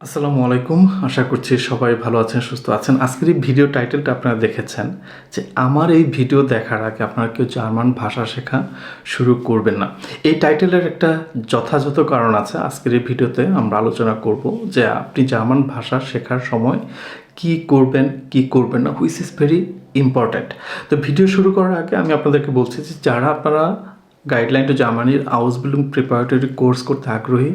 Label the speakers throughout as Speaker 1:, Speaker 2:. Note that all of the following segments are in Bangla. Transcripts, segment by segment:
Speaker 1: আসসালামু আলাইকুম। আশা করছি সবাই ভালো আছেন, সুস্থ আছেন। আজকের এই ভিডিও টাইটেলটা আপনারা দেখেছেন যে আমার এই ভিডিও দেখার আগে আপনারা কেউ জার্মান ভাষা শেখা শুরু করবেন না। এই টাইটেলের একটা যথাযথ কারণ আছে আজকের এই ভিডিওতে আমরা আলোচনা করব যে আপনি জার্মান ভাষা শেখার সময় কি করবেন কি করবেন না হুইচ ইজ ভেরি ইম্পর্ট্যান্ট তো ভিডিও শুরু করার আগে আমি আপনাদেরকে বলছি যে যারা আপনারা গাইডলাইন টু জার্মানির আউসবিলুং প্রিপারেটরি কোর্স করতে আগ্রহী।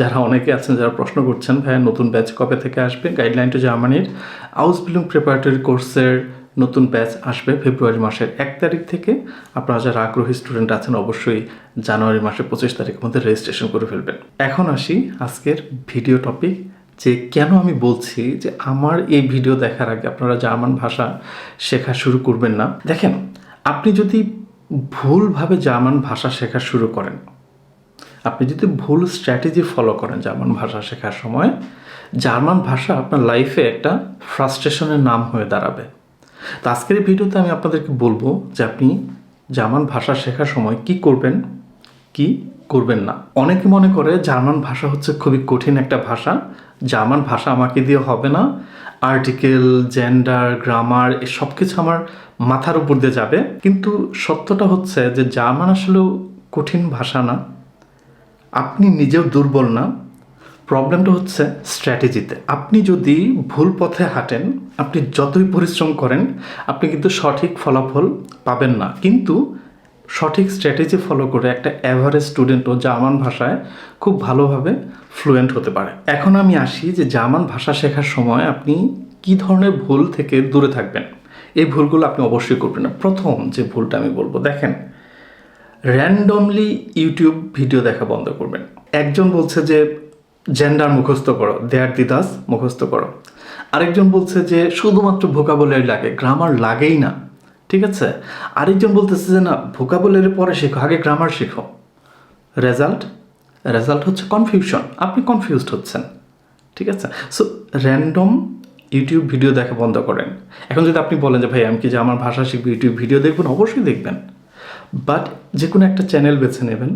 Speaker 1: যারা অনেকে আছেন, যারা প্রশ্ন করছেন, ভাইয়া নতুন ব্যাচ কবে থেকে আসবে? গাইডলাইন টু জার্মানির আউসবিলুং প্রিপারেটরি কোর্সের নতুন ব্যাচ আসবে ফেব্রুয়ারি মাসের এক তারিখ থেকে। আপনারা যারা আগ্রহী স্টুডেন্ট আছেন, অবশ্যই জানুয়ারি মাসের পঁচিশ তারিখের মধ্যে রেজিস্ট্রেশন করে ফেলবেন। এখন আসি আজকের ভিডিও টপিক যে কেন আমি বলছি যে আমার এই ভিডিও দেখার আগে আপনারা জার্মান ভাষা শেখা শুরু করবেন না। দেখেন, আপনি যদি ভুলভাবে জার্মান ভাষা শেখা শুরু করেন। আপনি যদি ভুল স্ট্র্যাটেজি ফলো করেন জার্মান ভাষা শেখার সময়, জার্মান ভাষা আপনার লাইফে একটা ফ্রাস্ট্রেশনের নাম হয়ে দাঁড়াবে। তো আজকের ভিডিওতে আমি আপনাদেরকে বলব যে আপনি জার্মান ভাষা শেখার সময় কি করবেন কি করবেন না। অনেকে মনে করে জার্মান ভাষা হচ্ছে খুবই কঠিন একটা ভাষা, জার্মান ভাষা আমাকে দিয়ে হবে না। আর্টিকেল জেন্ডার গ্রামার এসব কিছু আমার মাথার উপর দিয়ে যাবে। কিন্তু সত্যটা হচ্ছে যে জার্মান আসলেও কঠিন ভাষা না। আপনি নিজেও দুর্বল না। প্রবলেমটা হচ্ছে স্ট্র্যাটেজিতে। আপনি যদি ভুল পথে হাঁটেন, আপনি যতই পরিশ্রম করেন, আপনি কিন্তু সঠিক ফলাফল পাবেন না। কিন্তু সঠিক স্ট্র্যাটেজি ফলো করে একটা অ্যাভারেজ স্টুডেন্টও জার্মান ভাষায় খুব ভালোভাবে ফ্লুয়েন্ট হতে পারে। এখন আমি আসি যে জার্মান ভাষা শেখার সময় আপনি কি ধরনের ভুল থেকে দূরে থাকবেন। এই ভুলগুলো আপনি অবশ্যই করবেন না। প্রথম যে ভুলটা আমি বলব, দেখেন র্যান্ডমলি ইউটিউব ভিডিও দেখা বন্ধ করবেন। একজন বলছে যে জেন্ডার মুখস্থ করো দেয়ার দিদাস মুখস্থ করো। আরেকজন বলছে যে, শুধুমাত্র ভোকাবুলারি লাগে গ্রামার লাগেই না। ঠিক আছে? আরেকজন বলতেছে যে, না ভোকাবুলারি পরে শেখো, আগে গ্রামার শেখো। রেজাল্ট রেজাল্ট হচ্ছে কনফিউশন আপনি কনফিউজড হচ্ছেন। ঠিক আছে? সো র্যান্ডম ইউটিউব ভিডিও দেখা বন্ধ করেন। এখন যদি আপনি বলেন যে, ভাই, আমি কি যে আমার ভাষা শিখব ইউটিউব ভিডিও দেখবেন? অবশ্যই দেখবেন। বাট যে কোনো একটা চ্যানেল বেছে নেবেন।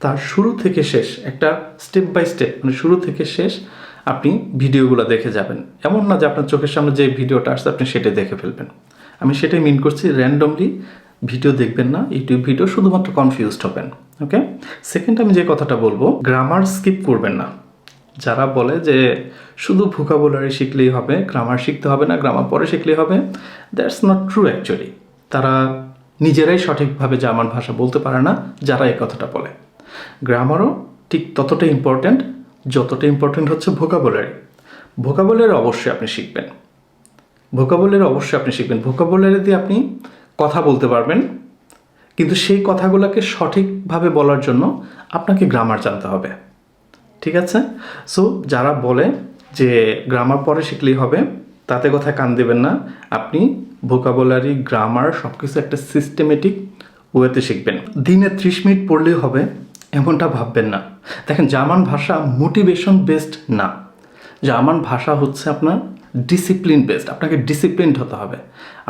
Speaker 1: তার শুরু থেকে শেষ, একটা স্টেপ বাই স্টেপ মানে শুরু থেকে শেষ আপনি ভিডিওগুলো দেখে যাবেন। এমন না যে আপনার চোখের সামনে যে ভিডিওটা আসছে, আপনি সেটাই দেখে ফেলবেন। আমি সেটাই মিন করছি র্যান্ডমলি ভিডিও দেখবেন না ইউটিউব ভিডিও শুধুমাত্র কনফিউজড হবেন ওকে সেকেন্ড আমি যে কথাটা বলব গ্রামার স্কিপ করবেন না। যারা বলে যে শুধু ভোকাবুলারি শিখলেই হবে গ্রামার শিখতে হবে না গ্রামার পরে শিখলেই হবে দ্যাটস নট ট্রু অ্যাকচুয়ালি তারা নিজেরাই সঠিকভাবে জার্মান ভাষা বলতে পারে না, যারা এই কথাটা বলে। গ্রামারও ঠিক ততটা ইম্পর্ট্যান্ট যতটা ইম্পর্ট্যান্ট হচ্ছে ভোকাবুলারি ভোকাবুলারি অবশ্যই আপনি শিখবেন। ভোকাবুলারি অবশ্যই আপনি শিখবেন। ভোকাবুলারি দিয়ে আপনি কথা বলতে পারবেন। কিন্তু সেই কথাগুলোকে সঠিকভাবে বলার জন্য আপনাকে গ্রামার জানতে হবে। ঠিক আছে? সো যারা বলে যে গ্রামার পরে শিখলেই হবে, তাতে কথা কান দেবেন না। আপনি ভোকাবুলারি গ্রামার সব কিছু একটা সিস্টেমেটিক ওয়েতে শিখবেন। দিনে ত্রিশ মিনিট পড়লেই হবে, এমনটা ভাববেন না। দেখেন, জার্মান ভাষা মোটিভেশন বেসড না। জার্মান ভাষা হচ্ছে আপনার ডিসিপ্লিন বেসড আপনাকে ডিসিপ্লিনড হতে হবে।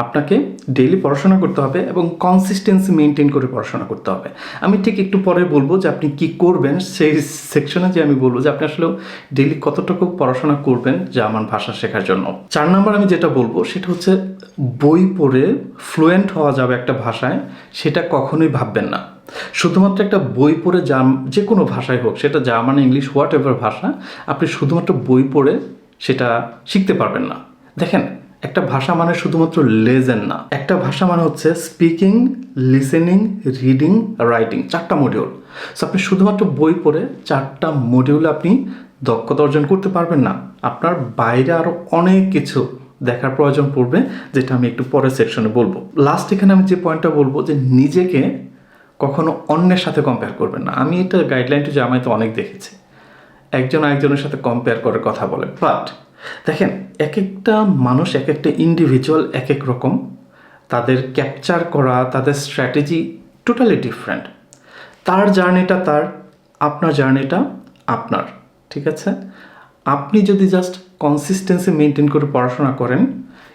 Speaker 1: আপনাকে ডেইলি পড়াশোনা করতে হবে এবং কনসিস্টেন্সি মেনটেন করে পড়াশোনা করতে হবে। আমি ঠিক একটু পরে বলব যে আপনি কি করবেন, সেই সেকশনে যে আমি বলব যে আপনি আসলে ডেইলি কতটুকু পড়াশোনা করবেন জার্মান ভাষা শেখার জন্য। চার নম্বর আমি যেটা বলব সেটা হচ্ছে বই পড়ে ফ্লুয়েন্ট হওয়া যাবে একটা ভাষায়, সেটা কখনোই ভাববেন না। শুধুমাত্র একটা বই পড়ে জাম যে কোনো ভাষায় হোক, সেটা জার্মান, ইংলিশ হোয়াট এভার ভাষা, আপনি শুধুমাত্র বই পড়ে সেটা শিখতে পারবেন না। দেখেন একটা ভাষা মানে শুধুমাত্র লেজেন না। একটা ভাষা মানে হচ্ছে স্পিকিং লিসেনিং রিডিং রাইটিং চারটা মডিউল সো আপনি শুধুমাত্র বই পড়ে চারটা মডিউলে আপনি দক্ষতা অর্জন করতে পারবেন না। আপনার বাইরে আরও অনেক কিছু দেখার প্রয়োজন পড়বে, যেটা আমি একটু পরের সেকশনে বলব। লাস্ট এখানে আমি যে পয়েন্টটা বলব, যে নিজেকে কখনো অন্যের সাথে কম্পেয়ার করবেন না। আমি এটা গাইডলাইন টু জামাইতে অনেক দেখেছি। একজন আরেকজনের সাথে কম্পেয়ার করে কথা বলে। বাট দেখেন এক একটা মানুষ এক একটা ইন্ডিভিজুয়াল এক এক রকম। তাদের ক্যাপচার করা, তাদের স্ট্র্যাটেজি টোটালি ডিফারেন্ট তার জার্নিটা তার, আপনার জার্নিটা আপনার, ঠিক আছে? আপনি যদি জাস্ট কনসিস্টেন্সি মেনটেন করে পড়াশোনা করেন,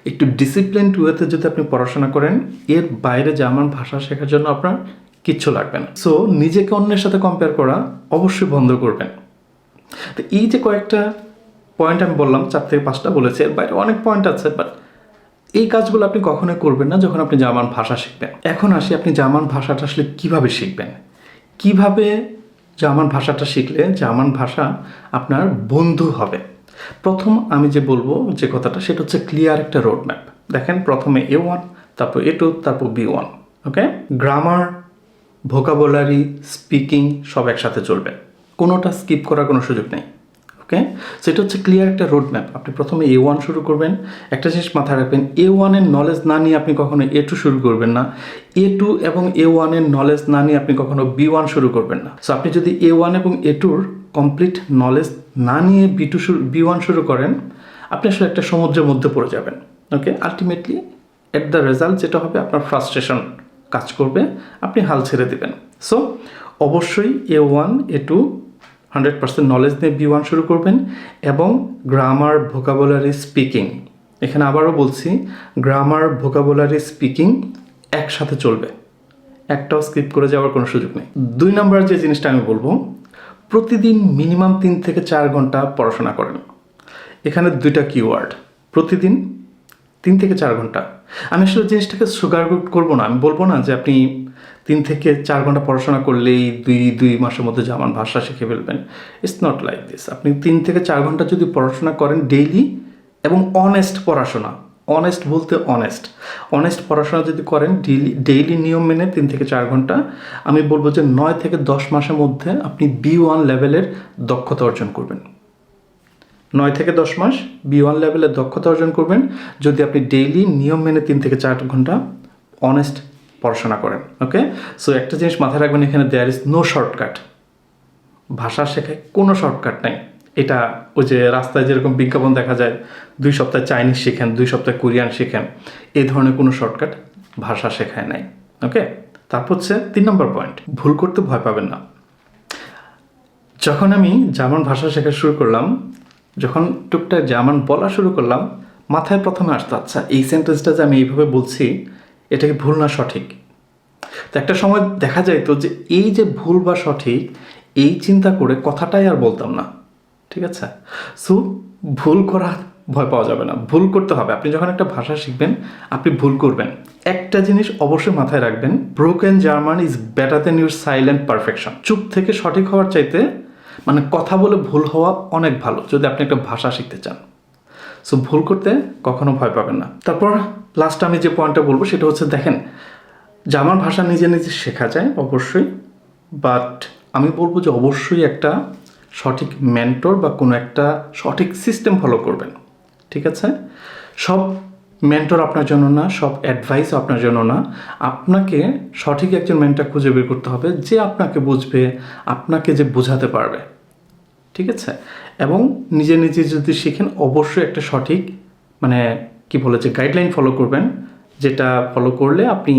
Speaker 1: একটু ডিসিপ্লিন ওয়েতে যদি আপনি পড়াশোনা করেন, এর বাইরে জার্মান ভাষা শেখার জন্য আপনার কিচ্ছু লাগবে না। সো নিজেকে অন্যের সাথে কম্পেয়ার করা অবশ্যই বন্ধ করবেন। তো এই যে কয়েকটা পয়েন্ট আমি বললাম, চার থেকে পাঁচটা বলেছি এর বাইরে অনেক পয়েন্ট আছে বাট এই কাজগুলো আপনি কখনোই করবেন না যখন আপনি জার্মান ভাষা শিখবেন। এখন আসি আপনি জার্মান ভাষাটা আসলে কীভাবে শিখবেন? কীভাবে জার্মান ভাষাটা শিখলে জার্মান ভাষা আপনার বন্ধু হবে? প্রথম আমি যে বলব যে কথাটা, সেটা হচ্ছে ক্লিয়ার একটা রোড ম্যাপ দেখেন, প্রথমে এ ওয়ান তারপর এ টু তারপর B one okay grammar vocabulary speaking সব একসাথে চলবে। কোনোটা স্কিপ করার কোনো সুযোগ নেই। ওকে? সেটা হচ্ছে ক্লিয়ার একটা রোড ম্যাপ আপনি প্রথমে এ ওয়ান শুরু করবেন। একটা জিনিস মাথায় রাখবেন এ ওয়ানের নলেজ না নিয়ে আপনি কখনো এ টু শুরু করবেন না। এ টু এবং এ ওয়ানের নলেজ না নিয়ে আপনি কখনো বি ওয়ান শুরু করবেন না। সো আপনি যদি এ ওয়ান এবং এ টুর কমপ্লিট নলেজ না নিয়ে বি টু শুরু বি ওয়ান শুরু করেন, আপনি আসলে একটা সমুদ্রের মধ্যে পড়ে যাবেন। Okay ultimately at the result যেটা হবে, আপনার ফ্রাস্ট্রেশন কাজ করবে। আপনি হাল ছেড়ে দেবেন। সো অবশ্যই A one A two hundred percent knowledge নিয়ে বি ওয়ান শুরু করবেন এবং গ্রামার ভোকাবুলারি স্পিকিং এখানে আবারও বলছি গ্রামার ভোকাবুলারি স্পিকিং একসাথে চলবে। একটাও স্কিপ করে যাওয়ার কোনো সুযোগ নেই। দুই নম্বর যে জিনিসটা আমি বলব, প্রতিদিন মিনিমাম তিন থেকে চার ঘণ্টা পড়াশোনা করেন। এখানে দুইটা কিওয়ার্ড প্রতিদিন তিন থেকে চার ঘণ্টা। আমি আসলে জিনিসটাকে সুগার করব না। আমি বলব না যে আপনি তিন থেকে চার ঘণ্টা পড়াশোনা করলেই দুই দুই মাসের মধ্যে জার্মান ভাষা শিখে ফেলবেন ইটস নট লাইক দিস আপনি তিন থেকে চার ঘণ্টা যদি পড়াশোনা করেন ডেইলি এবং অনেস্ট পড়াশোনা অনেস্ট বলতে অনেস্ট অনেস্ট পড়াশোনা যদি করেন ডেইলি ডেইলি নিয়ম মেনে তিন থেকে চার ঘণ্টা, আমি বলব যে নয় থেকে দশ মাসের মধ্যে আপনি বি ওয়ান লেভেলের দক্ষতা অর্জন করবেন। নয় থেকে দশ মাস বি ওয়ান লেভেলের দক্ষতা অর্জন করবেন। যদি আপনি ডেইলি নিয়ম মেনে তিন থেকে চার ঘণ্টা অনেস্ট পড়াশোনা করেন ওকে সো একটা জিনিস মাথায় রাখবেন এখানে দেয়ার ইজ নো শর্টকাট ভাষা শেখায় কোনো শর্টকাট নাই। এটা ওই যে রাস্তায় যেরকম বিজ্ঞাপন দেখা যায়, দুই সপ্তাহ চাইনিজ শেখেন, দুই সপ্তাহ কোরিয়ান শেখেন এই ধরনের কোনো শর্টকাট ভাষা শেখায় নাই ওকে তারপর হচ্ছে তিন নম্বর পয়েন্ট ভুল করতে ভয় পাবেন না। যখন আমি জার্মান ভাষা শেখা শুরু করলাম, যখন টুকটাক জার্মান বলা শুরু করলাম, মাথায় প্রথমে আসতো আচ্ছা এই সেন্টেন্সটা যে আমি এইভাবে বলছি এটা কি ভুল না সঠিক? তো একটা সময় দেখা যায় তো যে এই যে ভুল বা সঠিক, এই চিন্তা করে কথাটাই আর বলতাম না। ঠিক আছে? সো ভুল করা ভয় পাওয়া যাবে না। ভুল করতে হবে। আপনি যখন একটা ভাষা শিখবেন, আপনি ভুল করবেন। একটা জিনিস অবশ্যই মাথায় রাখবেন broken German is better than your silent perfection চুপ থেকে সঠিক হওয়ার চাইতে মানে কথা বলে ভুল হওয়া অনেক ভালো, যদি আপনি একটা ভাষা শিখতে চান। সো ভুল করতে কখনো ভয় পাবেন না। তারপর লাস্ট আমি যে পয়েন্টটা বলব, সেটা হচ্ছে দেখেন জার্মান ভাষা নিজে নিজে শেখা যায়, অবশ্যই। বাট আমি বলব যে অবশ্যই একটা সঠিক মেন্টর বা কোনো একটা সঠিক সিস্টেম ফলো করবেন। ঠিক আছে? সব মেন্টর আপনার জন্য না, সব অ্যাডভাইস আপনার জন্য না। আপনাকে সঠিক একজন মেন্টর খুঁজে বের করতে হবে, যে আপনাকে বুঝবে, আপনাকে যে বোঝাতে পারবে। ঠিক আছে? এবং নিজে নিজে যদি শিখেন, অবশ্যই একটা সঠিক মানে কি বলেছে গাইডলাইন ফলো করবেন, যেটা ফলো করলে আপনি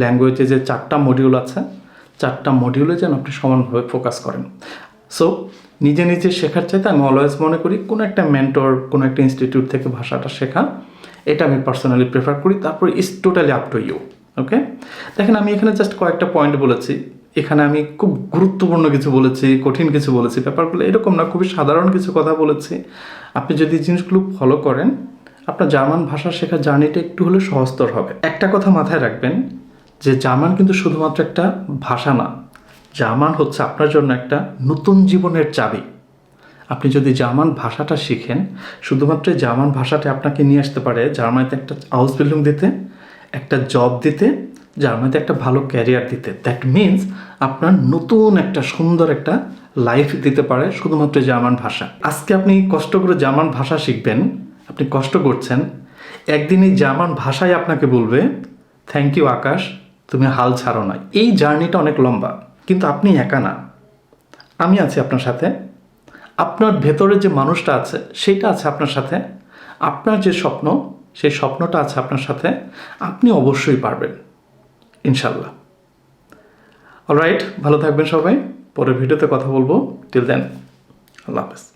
Speaker 1: ল্যাঙ্গুয়েজে যে চারটা মডিউল আছে, চারটা মডিউলে যেন আপনি সমানভাবে ফোকাস করেন। সো নিজে নিজে শেখার চাইতে আমি অলওয়েজ মনে করি, কোনো একটা মেন্টর কোনো একটা ইনস্টিটিউট থেকে ভাষাটা শেখা, এটা আমি পার্সোনালি প্রেফার করি, তারপর is totally up to you okay দেখেন, আমি এখানে জাস্ট কয়েকটা পয়েন্ট বলেছি। এখানে আমি খুব গুরুত্বপূর্ণ কিছু বলেছি, কঠিন কিছু বলেছি, ব্যাপারগুলো এরকম না, খুবই সাধারণ কিছু কথা বলেছি। আপনি যদি জিনিসগুলো ফলো করেন, আপনার জার্মান ভাষা শেখার জার্নিটা একটু হলে সহজতর হবে। একটা কথা মাথায় রাখবেন যে জার্মান কিন্তু শুধুমাত্র একটা ভাষা না, জার্মান হচ্ছে আপনার জন্য একটা নতুন জীবনের চাবি। আপনি যদি জার্মান ভাষাটা শিখেন, শুধুমাত্র জার্মান ভাষাটা আপনাকে নিয়ে আসতে পারে, জার্মানিতে একটা হাউস বিল্ডিং দিতে, একটা জব দিতে জার্মানিতে একটা ভালো ক্যারিয়ার দিতে। দ্যাট মিন্স আপনার নতুন একটা, সুন্দর একটা লাইফ দিতে পারে শুধুমাত্র জার্মান ভাষা। আজকে আপনি কষ্ট করে জার্মান ভাষা শিখবেন, আপনি কষ্ট করছেন একদিন এই জার্মান ভাষাই আপনাকে বলবে থ্যাংক ইউ আকাশ, তুমি হাল ছাড়ো না। এই জার্নিটা অনেক লম্বা, কিন্তু আপনি একা না। আমি আছি আপনার সাথে। আপনার ভেতরে যে মানুষটা আছে, সেটা আছে আপনার সাথে। আপনার যে স্বপ্ন, সেই স্বপ্নটা আছে আপনার সাথে। আপনি অবশ্যই পারবেন। ইনশাল্লাহ অলরাইট ভালো থাকবেন সবাই। পরের ভিডিওতে কথা বলব। টিল দেন আল্লাহ হাফেজ।